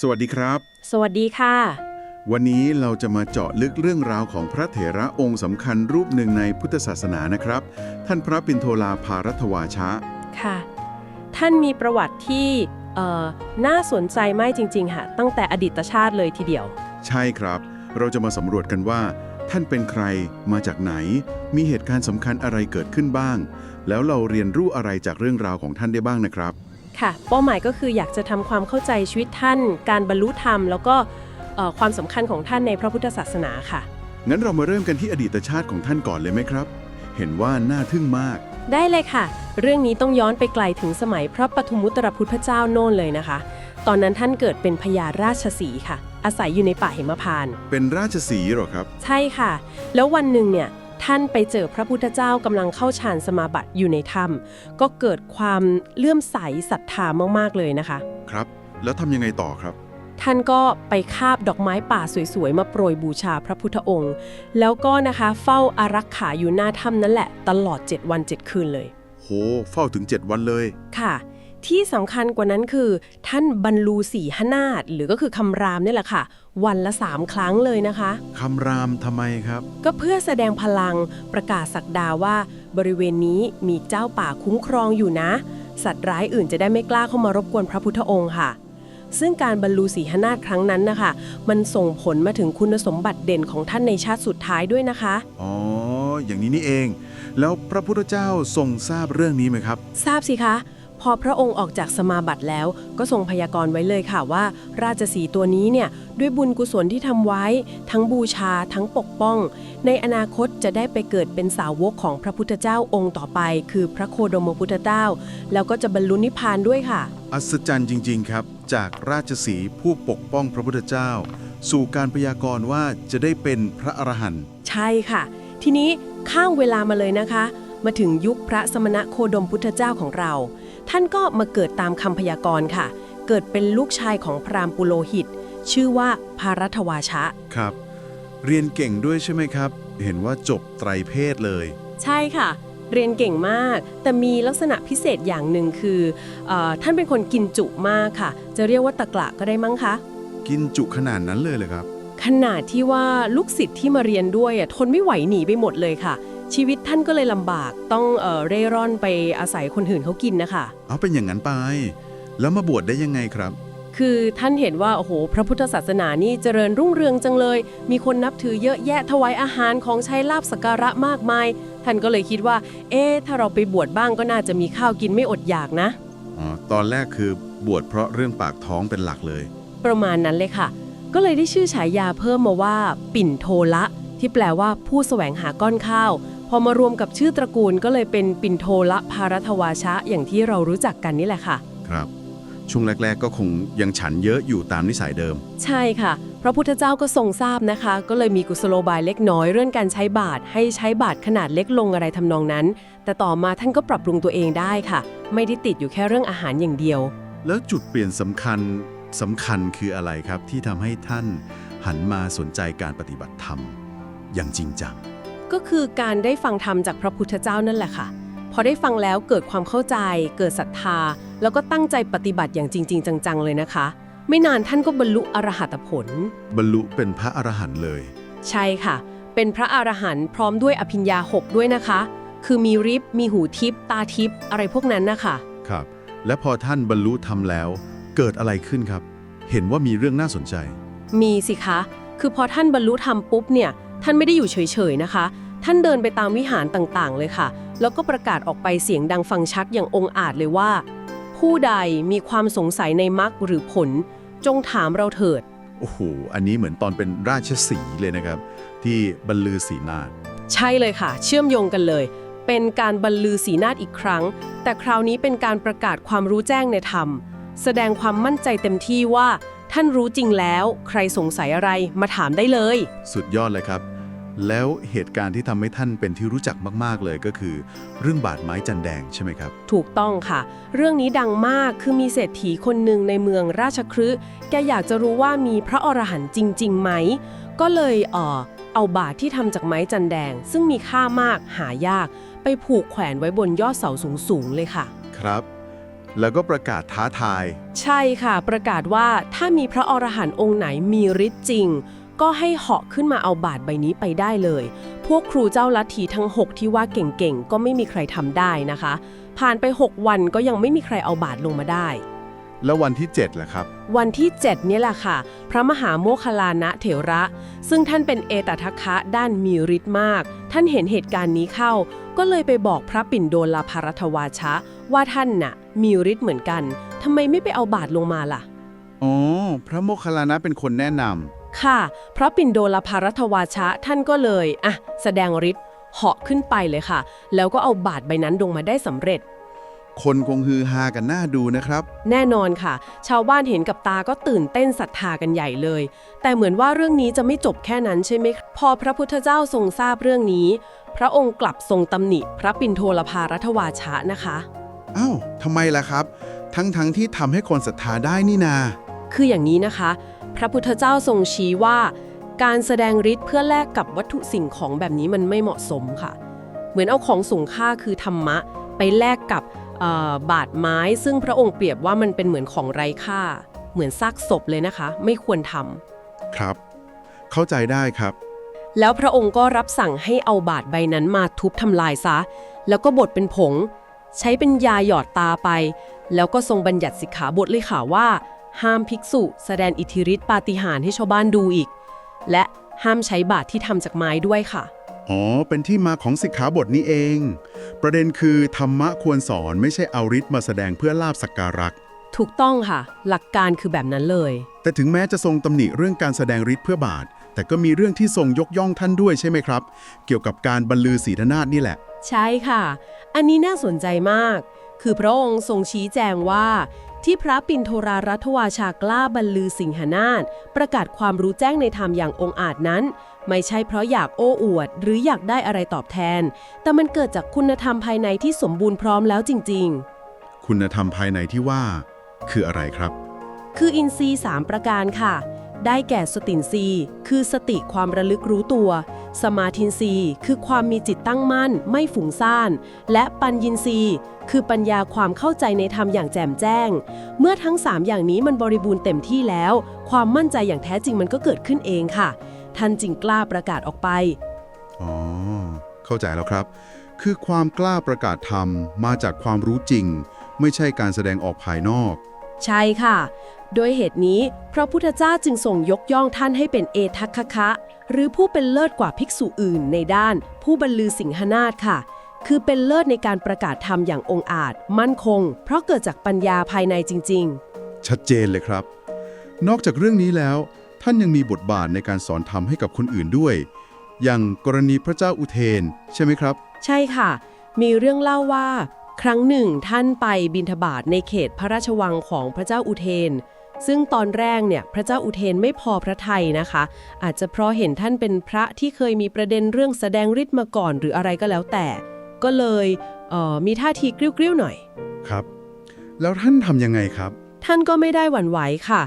สวัสดีครับ สวัสดีค่ะ วันนี้เราจะมาเจาะลึกเรื่องราวของพระเถระองค์สำคัญรูปหนึ่งในพุทธศาสนานะครับ ท่านพระปิณโทลาภารัตวาชะ ค่ะ ท่านมีประวัติที่เอ่อน่าสนใจมากจริงๆค่ะตั้งแต่อดีตชาติเลยทีเดียว ใช่ครับ เราจะมาสำรวจกันว่า ท่านเป็นใครมาจากไหน มีเหตุการณ์สำคัญอะไรเกิดขึ้นบ้าง แล้วเราเรียนรู้อะไรจากเรื่องราวของท่านได้บ้างนะครับ ค่ะเป้าหมายก็คืออยากจะทำความเข้าใจชีวิตท่าน การบรรลุธรรม แล้วก็เอ่อความสำคัญของท่านในพระพุทธศาสนาค่ะ งั้นเรามาเริ่มกันที่อดีตชาติของท่านก่อนเลยไหมครับ เห็นว่าน่าทึ่งมาก ได้เลยค่ะ เรื่องนี้ต้องย้อนไปไกลถึงสมัยพระปฐุมุตรพุทธเจ้าโน่นเลยนะคะ ตอนนั้นท่านเกิดเป็นพญาราชสีห์ค่ะ อาศัยอยู่ในป่าหิมพานต์เป็นราชสีห์เหรอครับ ใช่ค่ะ แล้ววันหนึ่งเนี่ย ท่านไปเจอพระพุทธเจ้ากำลังเข้าฌานสมาบัติอยู่ในถ้ำก็เกิดความเลื่อมใสศรัทธามากๆเลยนะคะ ครับ แล้วทำยังไงต่อครับ ท่านก็ไปคาบดอกไม้ป่าสวยๆ มาโปรยบูชาพระพุทธองค์ แล้วก็นะคะเฝ้าอารักขาอยู่หน้าถ้ำนั่นแหละ ตลอด 7 วัน 7 คืนเลย โห เฝ้าถึง 7 วันเลยค่ะที่สำคัญกว่านั้นคือ ท่านบรรลูสีหนาฏหรือก็คือคำรามนี่แหละค่ะวันละ 3 ครั้งเลยนะคะ คำรามทำไมครับ ก็เพื่อแสดงพลังประกาศสักดาว่า บริเวณนี้มีเจ้าป่าคุ้มครองอยู่นะ สัตว์ร้ายอื่นจะได้ไม่กล้าเข้ามารบกวนพระพุทธองค์ค่ะ ซึ่งการบรรลูสีหนาฏครั้งนั้นนะคะ มันส่งผลมาถึงคุณสมบัติเด่นของท่านในชาติสุดท้ายด้วยนะคะ อ๋อ อย่างนี้นี่เอง แล้วพระพุทธเจ้าทรงทราบเรื่องนี้ไหมครับ ทราบสิคะ พอพระองค์ออกจากสมาบัติแล้ว ก็ทรงพยากรณ์ไว้เลยค่ะว่า ราชสีห์ตัวนี้เนี่ยด้วยบุญกุศลที่ทำไว้ ทั้งบูชาทั้งปกป้อง ในอนาคตจะได้ไปเกิดเป็นสาวกของพระพุทธเจ้าองค์ต่อไป คือพระโคดมพุทธเจ้า แล้วก็จะบรรลุนิพพานด้วยค่ะ อัศจรรย์จริง ๆ ครับ จากราชสีห์ผู้ปกป้องพระพุทธเจ้า สู่การพยากรณ์ว่าจะได้เป็นพระอรหันต์ใช่ค่ะ ทีนี้ข้างเวลามาเลยนะคะ มาถึงยุคพระสมณะโคดมพุทธเจ้าของเรา ท่านก็มาเกิดตามคำพยากรณ์ค่ะ เกิดเป็นลูกชายของพราหมณ์ปุโรหิต ชื่อว่าภารัตวาชะ ครับ เรียนเก่งด้วยใช่ไหมครับ เห็นว่าจบไตรเพศเลย ใช่ค่ะ เรียนเก่งมาก แต่มีลักษณะพิเศษอย่างหนึ่งคือเออท่านเป็นคนกินจุมากค่ะ จะเรียกว่าตะกละก็ได้มั้งคะ กินจุขนาดนั้นเลยเลยครับ ขนาดที่ว่าลูกศิษย์ที่มาเรียนด้วยอะทนไม่ไหวหนีไปหมดเลยค่ะ ชีวิตท่านก็เลยลำบากต้องเอ่อเร่ร่อนไปอาศัยคนอื่นเขากินนะคะ เอาเป็นอย่างนั้นไป แล้วมาบวชได้ยังไงครับ คือท่านเห็นว่าโอ้โหพระพุทธศาสนานี่เจริญรุ่งเรืองจังเลย มีคนนับถือเยอะแยะถวายอาหารของใช้ลาบสักการะมากมาย ท่านก็เลยคิดว่า เอ๊ะถ้าเราไปบวชบ้างก็น่าจะมีข้าวกินไม่อดอยากนะ อ๋อ ตอนแรกคือบวชเพราะเรื่องปากท้องเป็นหลักเลย ประมาณนั้นเลยค่ะ ก็เลยได้ชื่อฉายาเพิ่มมาว่า ปิ่นโทละ ที่แปลว่าผู้แสวงหาก้อนข้าว พอมารวมกับชื่อตระกูลก็เลยเป็นปิ่นโทละภารัตวาชะอย่างที่เรารู้จักกันนี่แหละค่ะ ครับ ช่วงแรก ๆ ก็คงยังฉันเยอะอยู่ตามนิสัยเดิม ใช่ค่ะ พระพุทธเจ้าก็ทรงทราบนะคะ ก็เลยมีกุศโลบายเล็กน้อยเรื่องการใช้บาตรให้ใช้บาตรขนาดเล็กลงอะไรทำนองนั้น แต่ต่อมาท่านก็ปรับปรุงตัวเองได้ค่ะ ไม่ได้ติดอยู่แค่เรื่องอาหารอย่างเดียว แล้วจุดเปลี่ยนสำคัญสำคัญคืออะไรครับ ที่ทำให้ท่านหันมาสนใจการปฏิบัติธรรม อย่างจริงจัง ก็คือการได้ฟังธรรมจากพระพุทธเจ้านั่นแหละค่ะ พอได้ฟังแล้วเกิดความเข้าใจ เกิดศรัทธา แล้วก็ตั้งใจปฏิบัติอย่างจริง ๆ จัง ๆ เลยนะคะ ไม่นานท่านก็บรรลุอรหัตผล บรรลุเป็นพระอรหันต์เลย ใช่ค่ะ เป็นพระอรหันต์พร้อมด้วยอภิญญาหกด้วยนะคะ คือมีริบมีหูทิพตาทิพอะไรพวกนั้นนะคะครับ และพอท่านบรรลุธรรมแล้ว เกิดอะไรขึ้นครับ เห็นว่ามีเรื่องน่าสนใจ มีสิคะ คือพอท่านบรรลุธรรมปุ๊บเนี่ยท่านไม่ได้อยู่เฉยๆนะคะ ท่านเดินไปตามวิหารต่างๆ เลยค่ะ แล้วก็ประกาศออกไปเสียงดังฟังชัดอย่างองอาจเลยว่า ผู้ใดมีความสงสัยในมรรคหรือผล จงถามเราเถิด โอ้โห อันนี้เหมือนตอนเป็นราชสีห์เลยนะครับ ที่บรรลือศีนาถใช่เลยค่ะ เชื่อมโยงกันเลย เป็นการบรรลือสีนาฏอีกครั้ง แต่คราวนี้เป็นการประกาศความรู้แจ้งในธรรม แสดงความมั่นใจเต็มที่ว่า ท่านรู้จริงแล้ว ใครสงสัยอะไรมาถามได้เลย สุดยอดเลยครับ แล้วเหตุการณ์ที่ทำให้ท่านเป็นที่รู้จักมาก ๆ เลยก็คือ เรื่องบาดไม้จันแดงใช่ไหมครับ ถูกต้องค่ะ เรื่องนี้ดังมากคือมีเศรษฐีคนหนึ่งในเมืองราชคฤห์แกอยากจะรู้ว่ามีพระอรหันต์จริงๆไหม ก็เลยเออเอาบาทที่ทำจากไม้จันแดง ซึ่งมีค่ามากหายาก ไปผูกแขวนไว้บนยอดเสาสูงๆเลยค่ะ ครับ แล้วก็ประกาศท้าทาย ใช่ค่ะ ประกาศว่าถ้ามีพระอรหันต์องค์ไหนมีฤทธิ์จริง ก็ให้เหาะขึ้นมาเอาบาทใบนี้ไปได้เลย พวกครูเจ้าลัทธิทั้ง 6 ที่ว่าเก่งๆ ก็ไม่มีใครทำได้นะคะ ผ่านไป 6 วันก็ยังไม่มีใครเอาบาทลงมาได้ แล้ววันที่7ล่ะครับ วันที่ 7 เนี่ยแหละค่ะ พระมหาโมคคลลานะเถระ ซึ่งท่านเป็นเอตทัคคะด้านมีฤทธิ์มาก ท่านเห็นเหตุการณ์นี้เข้า ก็เลยไปบอกพระปิ่นโดลภารทวาชะ ว่าท่านน่ะ มีฤทธิ์เหมือนกันทำไมไม่ไปเอาบาทลงมาล่ะ อ๋อ พระโมคคัลลานะเป็นคนแนะนค่ะ พระปิ่นโดลภารทวาชะท่านก็เลยอะแสดงฤทธิ์เหาะขึ้นไปเลยค่ะ แล้วก็เอาบาทใบนั้นลงมาได้สำเร็จำคนคงฮือฮากันหน้าดูนะครับ แน่นอนค่ะ ชาวบ้านเห็นกับตาก็ตื่นเต้นศรัทธากันใหญ่เลย แต่เหมือนว่าเรื่องนี้จะไม่จบแค่นั้นใช่ไหมพอพระพุทธเจ้าทรงทราบเรื่องนี้ พระองค์กลับทรงตำหนิ พระปิ่นโทรพารัตวาชะนะคะ อ้าว ทำไมล่ะครับ ทั้งทั้งๆที่ทำให้คนศรัทธาได้นี่นา คืออย่างนี้นะคะ พระพุทธเจ้าทรงชี้ว่า การแสดงฤทธิ์เพื่อแลกกับวัตถุสิ่งของแบบนี้มันไม่เหมาะสมค่ะ เหมือนเอาของสูงค่าคือธรรมะ ไปแลกกับเอ่อบาดไม้ ซึ่งพระองค์เปรียบว่ามันเป็นเหมือนของไร้ค่า เหมือนซากศพเลยนะคะ ไม่ควรทำครับ เข้าใจได้ครับ แล้วพระองค์ก็รับสั่งให้เอาบาดใบนั้นมาทุบทำลายซะ แล้วก็บดเป็นผง ใช้เป็นยาหยอดตาไป แล้วก็ทรงบัญญัติสิกขาบทเลยค่ะว่า ห้ามภิกษุ แสดงอิทธิฤทธิปาฏิหาริย์ให้ชาวบ้านดูอีก และห้ามใช้บาดที่ทำจากไม้ด้วยค่ะ อ๋อ เป็นที่มาของสิกขาบทนี้เอง ประเด็นคือธรรมะควรสอนไม่ใช่เอาฤทธิ์มาแสดงเพื่อลาบสักการะถูกต้องค่ะ หลักการคือแบบนั้นเลย แต่ถึงแม้จะทรงตำหนิเรื่องการแสดงฤทธิ์เพื่อบาท แต่ก็มีเรื่องที่ทรงยกย่องท่านด้วยใช่ไหมครับ เกี่ยวกับการบรรลือศีรนาฏนี่แหละ ใช่ค่ะ อันนี้น่าสนใจมาก คือพระองค์ทรงชี้แจงว่า ที่พระปินโทรารัตวาชากล้าบรรลือสิงหนาฏประกาศความรู้แจ้งในธรรมอย่างองอาจนั้น ไม่ใช่เพราะอยากโอ้อวด หรืออยากได้อะไรตอบแทน แต่มันเกิดจากคุณธรรมภายในที่สมบูรณ์พร้อมแล้วจริง ๆ คุณธรรมภายในที่ว่า คืออะไรครับ คืออินทรีย์3ประการค่ะ ได้แก่สตินทรีย์คือสติความระลึกรู้ตัว สมาธินรีคือความมีจิตตั้งมั่น ไม่ฝุ่งซ่าน และปัญญินรีคือปัญญาความเข้าใจในธรรมอย่างแจ่มแจ้ง เมื่อทั้ง 3 อย่างนี้มันบริบูรณ์เต็มที่แล้ว ความมั่นใจอย่างแท้จริงมันก็เกิดขึ้นเองค่ะ ท่านจึงกล้าประกาศออกไป อ๋อ เข้าใจแล้วครับ คือความกล้าประกาศธรรมมาจากความรู้จริง ไม่ใช่การแสดงออกภายนอก ใช่ค่ะโดยเหตุนี้พระพุทธเจ้าจึงส่งยกย่องท่านให้เป็นเอทัคคะ หรือผู้เป็นเลิศกว่าภิกษุอื่นในด้าน ผู้บรรลือสิงหนาฏค่ะ คือเป็นเลิศในการประกาศธรรมอย่างองอาจ มั่นคง เพราะเกิดจากปัญญาภายในจริงชัดเจนเลยครับ นอกจากเรื่องนี้แล้ว ท่านยังมีบทบาทในการสอนธรรมให้กับคนอื่นด้วย อย่างกรณีพระเจ้าอุเทน ใช่ไหมครับๆใช่ค่ะ มีเรื่องเล่าว่า ครั้งหนึ่งท่านไปบิณฑบาตในเขตพระราชวังของพระเจ้าอุเทน ซึ่งตอนแรกเนี่ยพระเจ้าอุเทนไม่พอพระทัยนะคะ อาจจะเพราะเห็นท่านเป็นพระที่เคยมีประเด็นเรื่องแสดงฤทธิ์มาก่อนหรืออะไรก็แล้วแต่ ก็เลยเอ่อมีท่าทีกริ้วๆหน่อย ครับ แล้วท่านทำยังไงครับ ท่านก็ไม่ได้หวั่นไหวค่ะ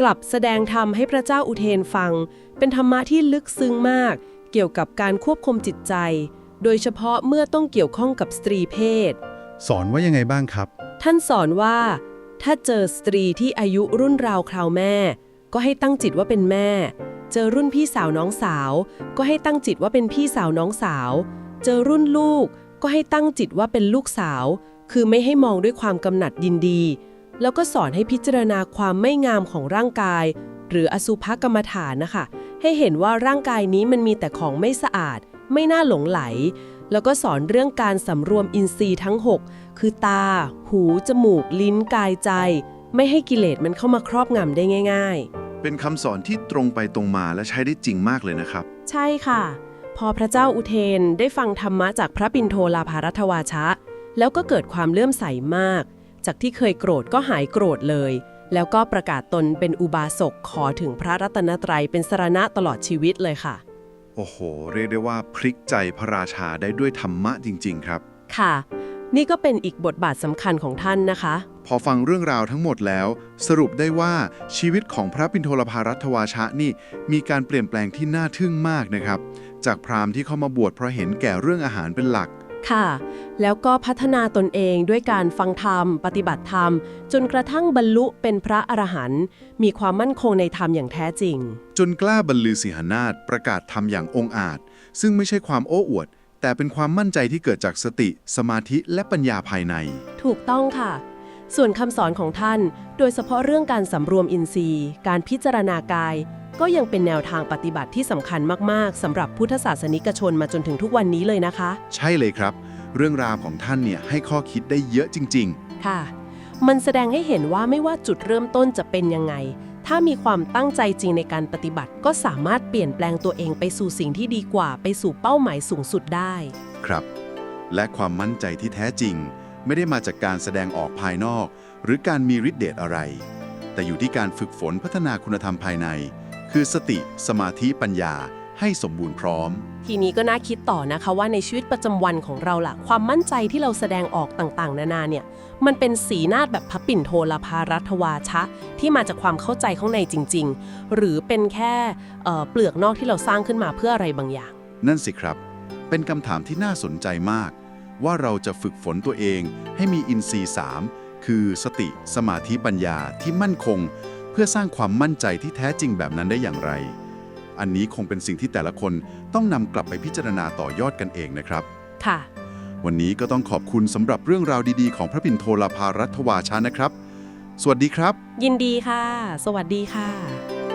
กลับแสดงธรรมให้พระเจ้าอุเทนฟัง เป็นธรรมะที่ลึกซึ้งมาก เกี่ยวกับการควบคุมจิตใจ โดยเฉพาะเมื่อต้องเกี่ยวข้องกับสตรีเพศ สอนว่ายังไงบ้างครับ ท่านสอนว่า ถ้าเจอสตรีที่อายุรุ่นราวคราวแม่ ก็ให้ตั้งจิตว่าเป็นแม่ เจอรุ่นพี่สาวน้องสาว ก็ให้ตั้งจิตว่าเป็นพี่สาวน้องสาว เจอรุ่นลูก ก็ให้ตั้งจิตว่าเป็นลูกสาว คือไม่ให้มองด้วยความกำหนัดยินดี แล้วก็สอนให้พิจารณาความไม่งามของร่างกาย หรืออสุภกรรมฐานนะคะ ให้เห็นว่าร่างกายนี้มันมีแต่ของไม่สะอาด ไม่น่าหลงไหล แล้วก็สอนเรื่องการสำรวมอินทรีย์ทั้ง 6 คือตา หู จมูก ลิ้น กายใจ ไม่ให้กิเลสมันเข้ามาครอบงำได้ง่ายเป็นคำสอนที่ตรงไปตรงมาและใช้ได้จริงมากเลยนะครับๆใช่ค่ะ พอพระเจ้าอุเทนได้ฟังธรรมะจากพระปินโทลาภารัตวาชะ แล้วก็เกิดความเลื่อมใสมาก จากที่เคยโกรธก็หายโกรธเลย แล้วก็ประกาศตนเป็นอุบาสกขอถึงพระรัตนตรัยเป็นสรณะตลอดชีวิตเลยค่ะ โอ้โห เรียกได้ว่าพลิกใจพระราชาได้ด้วยธรรมะจริง ๆ ครับ ค่ะ นี่ก็เป็นอีกบทบาทสำคัญของท่านนะคะ พอฟังเรื่องราวทั้งหมดแล้ว สรุปได้ว่าชีวิตของพระปินโทรภารัตวาชะนี่ มีการเปลี่ยนแปลงที่น่าทึ่งมากนะครับ จากพราหมณ์ที่เข้ามาบวชเพราะเห็นแก่เรื่องอาหารเป็นหลัก ค่ะ แล้วก็พัฒนาตนเองด้วยการฟังธรรม ปฏิบัติธรรม จนกระทั่งบรรลุเป็นพระอรหันต์มีความมั่นคงในธรรมอย่างแท้จริง จนกล้าบรรลือสีหนาฏประกาศธรรมอย่างองอาจ ซึ่งไม่ใช่ความโอ้อวด แต่เป็นความมั่นใจที่เกิดจากสติ สมาธิและปัญญาภายใน ถูกต้องค่ะ ส่วนคำสอนของท่าน โดยเฉพาะเรื่องการสำรวมอินทรีย์ การพิจารณากาย ก็ยังเป็นแนวทางปฏิบัติที่สำคัญมากๆสำหรับพุทธศาสนิกชนมาจนถึงทุกวันนี้เลยนะคะ ใช่เลยครับ เรื่องราวของท่านเนี่ยให้ข้อคิดได้เยอะจริง ค่ะ มันแสดงให้เห็นว่าไม่ว่าจุดเริ่มต้นจะเป็นยังไง ถ้ามีความตั้งใจจริงในการปฏิบัติ ก็สามารถเปลี่ยนแปลงตัวเองไปสู่สิ่งที่ดีกว่าไปสู่เป้าหมายสูงสุดได้ ๆ ครับ และความมั่นใจที่แท้จริง ไม่ได้มาจากการแสดงออกภายนอก หรือการมีฤทธิ์เดชอะไร แต่อยู่ที่การฝึกฝนพัฒนาคุณธรรมภายใน คือสติสมาธิปัญญาให้สมบูรณ์พร้อม ทีนี้ก็น่าคิดต่อนะคะว่าในชีวิตประจำวันของเราล่ะ ความมั่นใจที่เราแสดงออกต่างๆ นานาเนี่ย มันเป็นสีหนาฏแบบพระปิ่นโทลภารัตวาชะ ที่มาจากความเข้าใจข้างในจริง ๆ หรือเป็นแค่เอ่อเปลือกนอกที่เราสร้างขึ้นมาเพื่ออะไรบางอย่าง นั่นสิครับ เป็นคำถามที่น่าสนใจมาก ว่าเราจะฝึกฝนตัวเองให้มีอินทรีย์สามคือสติ สมาธิปัญญาที่มั่นคงเพื่อสร้างความมั่นใจที่แท้จริงแบบนั้นได้อย่างไร อันนี้คงเป็นสิ่งที่แต่ละคนต้องนำกลับไปพิจารณาต่อยอดกันเองนะครับ ค่ะ วันนี้ก็ต้องขอบคุณสำหรับเรื่องราวดีๆ ของพระปิ่นโทลาภารัตวาชานะครับ สวัสดีครับ ยินดีค่ะ สวัสดีค่ะ